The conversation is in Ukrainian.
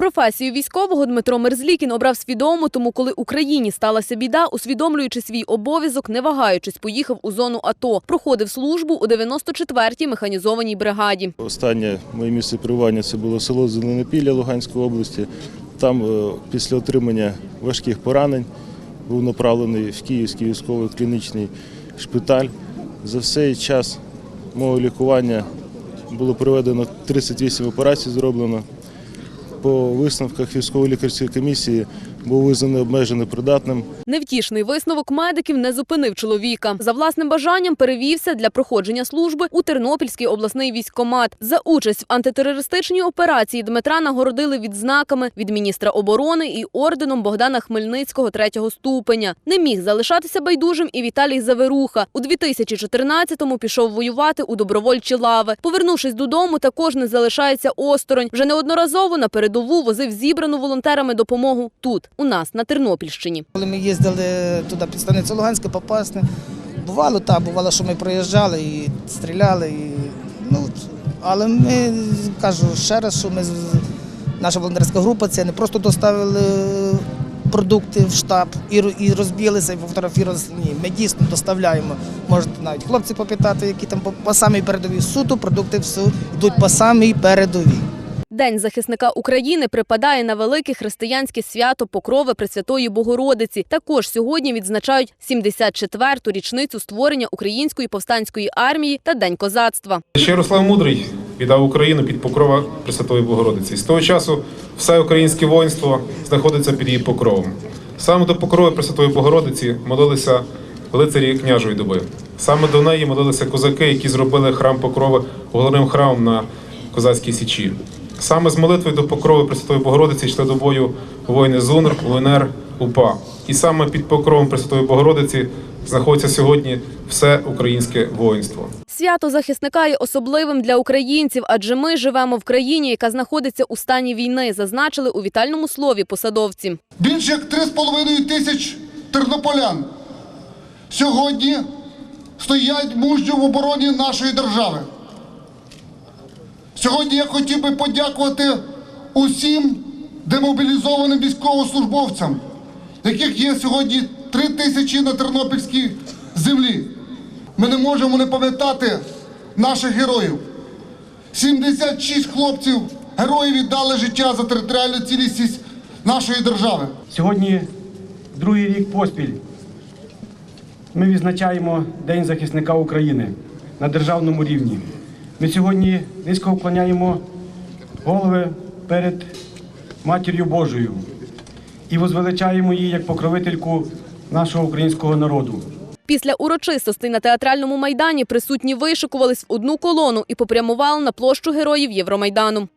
Професію військового Дмитро Мерзлікін обрав свідомо, тому коли Україні сталася біда, усвідомлюючи свій обов'язок, не вагаючись, поїхав у зону АТО. Проходив службу у 94-й механізованій бригаді. Останнє моє місце перебування це було село Зеленопілля Луганської області. Там е, після отримання важких поранень був направлений в Київський військовий клінічний шпиталь. За всей час мого лікування було проведено 38 операцій зроблено. По висновках військово-лікарської комісії був визнаний обмежено придатним. Невтішний висновок медиків не зупинив чоловіка. За власним бажанням перевівся для проходження служби у Тернопільський обласний військкомат. За участь в антитерористичній операції Дмитра нагородили відзнаками від міністра оборони і орденом Богдана Хмельницького третього ступеня. Не міг залишатися байдужим і Віталій Заверуха. У 2014-му пішов воювати у добровольчі лави. Повернувшись додому, також не залишається осторонь. Вже неодноразово на передову возив зібрану волонтерами допомогу тут, у нас на Тернопільщині. Коли ми їздили туди під станицю Луганська попасти, бувало так, бувало, що ми проїжджали і стріляли. І, ну, але ми кажу ще раз, що ми наша волонтерська група це не просто доставили продукти в штаб і, і розбілися, і фотографувалися. Ні, ми дійсно доставляємо. Можете навіть хлопці попитати, які там по, по самій передовій суто, продукти все йдуть по самій передовій. День захисника України припадає на велике християнське свято Покрови Пресвятої Богородиці. Також сьогодні відзначають 74-ту річницю створення Української повстанської армії та День козацтва. Ще Ярослав Мудрий віддав Україну під покрова Пресвятої Богородиці. З того часу все українське воїнство знаходиться під її покровом. Саме до покрови Пресвятої Богородиці молилися лицарі княжої доби. Саме до неї молилися козаки, які зробили храм покрови головним храмом на козацькій січі. Саме з молитвою до покрови Пресвятої Богородиці йшли до бою воїни ЗУНР, УНР, УПА. І саме під покровом Пресвятої Богородиці знаходиться сьогодні все українське воїнство. Свято захисника є особливим для українців, адже ми живемо в країні, яка знаходиться у стані війни, зазначили у вітальному слові посадовці. Більше як 3,5 тисяч тернополян сьогодні стоять мужньо в обороні нашої держави. Сьогодні я хотів би подякувати усім демобілізованим військовослужбовцям, яких є сьогодні 3 тисячі на Тернопільській землі. Ми не можемо не пам'ятати наших героїв. 76 хлопців, героїв віддали життя за територіальну цілісність нашої держави. Сьогодні другий рік поспіль ми відзначаємо День захисника України на державному рівні. Ми сьогодні низько вклоняємо голови перед Матір'ю Божою і возвеличаємо її як покровительку нашого українського народу. Після урочистостей на театральному майдані присутні вишикувались в одну колону і попрямували на площу героїв Євромайдану.